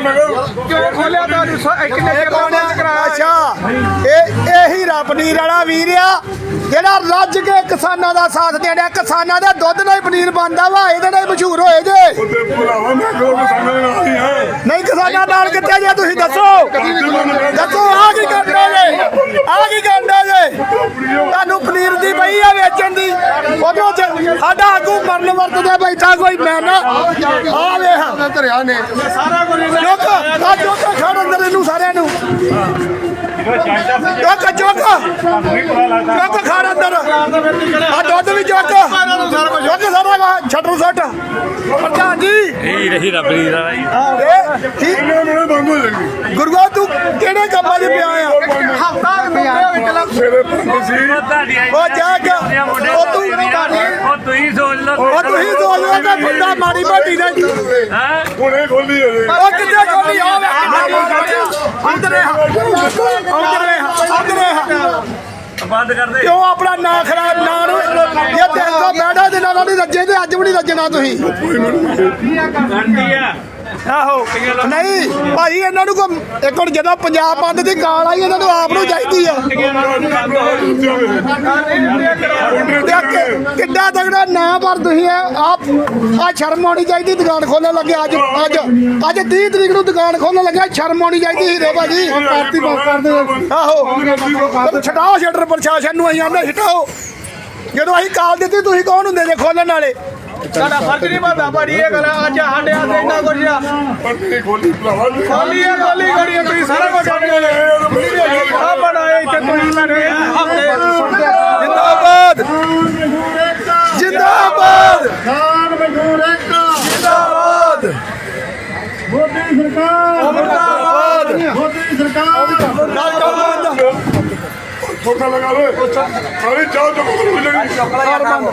ਕਿਉਂ ਖੋਲਿਆ ਤੁਹਾਨੂੰ ਸ- ਇੱਕ ਨੇ ਇਹ ਕੌਣ ਬੰਦ ਕਰਾਇਆ ਅੱਛਾ ਇਹ ਇਹੀ ਰਪਨੀਰ ਵਾਲਾ ਵੀਰ ਆ ਜਿਹੜਾ ਰੱਜ ਕੇ ਕਿਸਾਨਾਂ ਦਾ ਸਾਥ ਦੇਣਾ ਕਿਸਾਨਾਂ ਦੇ ਦੁੱਧ ਨਾਲ ਹੀ ਪਨੀਰ ਬਣਦਾ ਵਾ ਇਹਦੇ ਨਾਲ ਹੀ ਮਸ਼ਹੂਰ ਹੋਏ ਜੇ ਉਹਦੇ ਭਰਾਵਾ ਮੈਂ ਕਿਉਂ ਕਿਸਾਨਾਂ ਨਾਲ ਹੀ ਹੈ ਨਹੀਂ ਕਿਸਾਨਾਂ ਨਾਲ ਕਿੱਥੇ ਜੇ ਤੁਸੀਂ ਦੱਸੋ ਦੱਸੋ ਆ ਕੀ ਕਰਦਾ ਜੇ ਆ ਕੀ ਕਰਦਾ ਜੇ ਤੁਹਾਨੂੰ ਪਨੀਰ ਦੀ ਪਈ ਆ ਵੇਚਣ ਦੀ ਉਧਰੋਂ ਸਾਡਾ ਵਰਤਦਾ ਬੈਠਾ ਕੋਈ ਮੈਂ ਨਾ ਆ ਵੇਖ। ਧਰਿਆ ਨੇ ਸਾਰਾ ਕੁਝ ਚੁੱਕ ਆ ਚੁੱਕ ਖੜ ਅੰਦਰ ਇਹਨੂੰ ਸਾਰਿਆਂ ਨੂੰ। ਚੁੱਕ ਚੁੱਕ। ਚੁੱਕ ਖੜ ਅੰਦਰ। ਆ ਦੁੱਧ ਵੀ ਚੁੱਕ। ਚੁੱਕ ਸਾਰਾ ਵਾ, ਸੱਟ। ਇਹੀ ਰਹੀ ਰੱਬੀ ਦਾ ਜੀ। ਇਹ ਕੀ ਇਹਨਾਂ ਨੂੰ ਹੋ ਜਾਣਗੇ ਗੁਰੂਆ ਤੂੰ ਕਿਹੜੇ ਕੰਮਾਂ 'ਚ ਪਿਆ ਆ? ਹਫਤਾ ਮੇਰੇ ਬੰਦ ਸੀ। ਉਹ ਜਾ ਕੇ ਉਹ ਤੂੰ ਉਹ ਤੁਸੀਂ ਸੋਚ ਲਓ ਉਹ ਤੁਸੀਂ ਦੋਲ ਲੋ ਕਿ ਬੰਦਾ ਮਾੜੀ ਮੋਟੀ ਨੇ ਹਾਂ। ਹੁਣੇ ਖੋਲੀ ਹੈ ਉਹ ਕਿੱਥੇ ਖੋਲੀ? ਆ ਵੇ ਅੰਦਰੇ ਅੰਦਰੇ ਅੰਦਰੇ ਬੰਦ ਕਰ ਦੇ ਕਿਉਂ ਆਪਣਾ ਨਾਂ ਖਰਾਬ ਨਾਂ ਨੂੰ ਇਹ ਦਿਨ ਤੋਂ ਬੈਠਾ ਦਿਨਾਂ ਨਾਲ ਨਹੀਂ ਰੱਜੇ ਤੇ ਅੱਜ ਵੀ ਨਹੀਂ ਰੱਜਣਾ ਤੁਸੀਂ। ਆਹੋ ਨਹੀਂ ਭਾਈ ਇਹਨਾਂ ਨੂੰ ਕੋ ਇੱਕ ਹੁਣ ਜਦੋਂ ਪੰਜਾਬ ਬੰਦ ਦੀ ਗਾਲ ਆਈ ਇਹਨਾਂ ਨੂੰ ਆਪ ਨੂੰ ਚਾਹੀਦੀ ਆ। ਤੇ ਕਿ- ਕਿੱਡਾ ਤਗੜਾ ਨਾਂ ਪਰ ਤੁਸੀਂ ਆਪ ਆ ਸ਼ਰਮ ਆਉਣੀ ਚਾਹੀਦੀ ਦੁਕਾਨ ਖੋਲਣ ਲੱਗੇ ਅੱਜ ਅੱਜ ਅੱਜ 30 ਤਰੀਕ ਨੂੰ ਦੁਕਾਨ ਖੋਲਣ ਲੱਗਿਆ ਸ਼ਰਮ ਆਉਣੀ ਚਾਹੀਦੀ ਹੀਰੇ ਭਾਜੀ ਪਾਰਟੀ ਆਹੋ। ਛਡਾਓ ਸ਼ਟਰ ਪ੍ਰਸ਼ਾਸਨ ਨੂੰ ਅਸੀਂ ਆਂਦੇ ਛਡਾਓ। ਜਦੋਂ ਅਸੀਂ ਕਾਲ ਦਿੱਤੀ ਤੁਸੀਂ ਕੌਣ ਹੁੰਦੇ ਜੇ ਖੋਲਣ ਵਾਲੇ? ਸਾਡਾ ਫਰਜ਼ ਨਹੀਂ ਬਣਦਾ ਭਾਜੀ ਇਹ ਗੱਲ ਅੱਜ ਸਾਡੇ ਹੱਥ ਇੰਨਾ ਕੁਝ ਆ। ਪੱਟੀ ਖੋਲੀ ਭਰਾਵਾ ਖੋਲੀ ਹੈ ਖੋਲੀ ਗੜੀ ਤੁਸੀਂ ਸਾਰਾ ਕੁਝ ਕਰਦੇ ਨੇ ਆ ਬਣਾਏ ਇੱਥੇ ਤੁਸੀਂ ਮੇਰੇ ਹਫ਼ਤੇ ਜਿੰਦਾਬਾਦ। ਜਿੰਦਾਬਾਦ। ਖਾਨ ਮਜ਼ਦੂਰ ਇੱਕ ਜਿੰਦਾਬਾਦ। ਮੋਦੀ ਸਰਕਾਰ। ਮੁਰਦਾਬਾਦ ਮੋਦੀ ਸਰਕਾਰ ਜਿੰਦਾਬਾਦ ਛੋਟਾ ਲਗਾ ਲੋ ਅਰੇ ਜਾਓ ਜੋ ਹੋ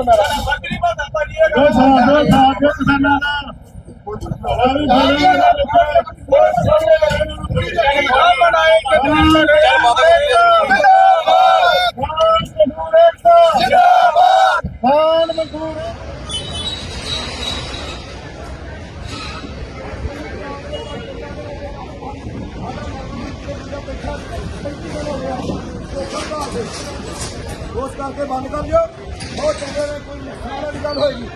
ਦੋ ਸਾਲ ਦੋ ਸਾਲ ਜੋ ਕਿਸਾਨਾਂ ਦਾ ਸਾਰੀ ਭਾਈਆਂ ਦਾ ਆ ਬਣਾਏ ਇੱਥੇ ਤੁਸੀਂ ਉਸ ਕਰਕੇ ਬੰਦ ਕਰ ਦਿਓ। ਬਹੁਤ ਚੰਗੇ ਨੇ ਕੋਈ ਨੁਕਸਾਨ ਵਾਲੀ ਗੱਲ ਹੋਏਗੀ।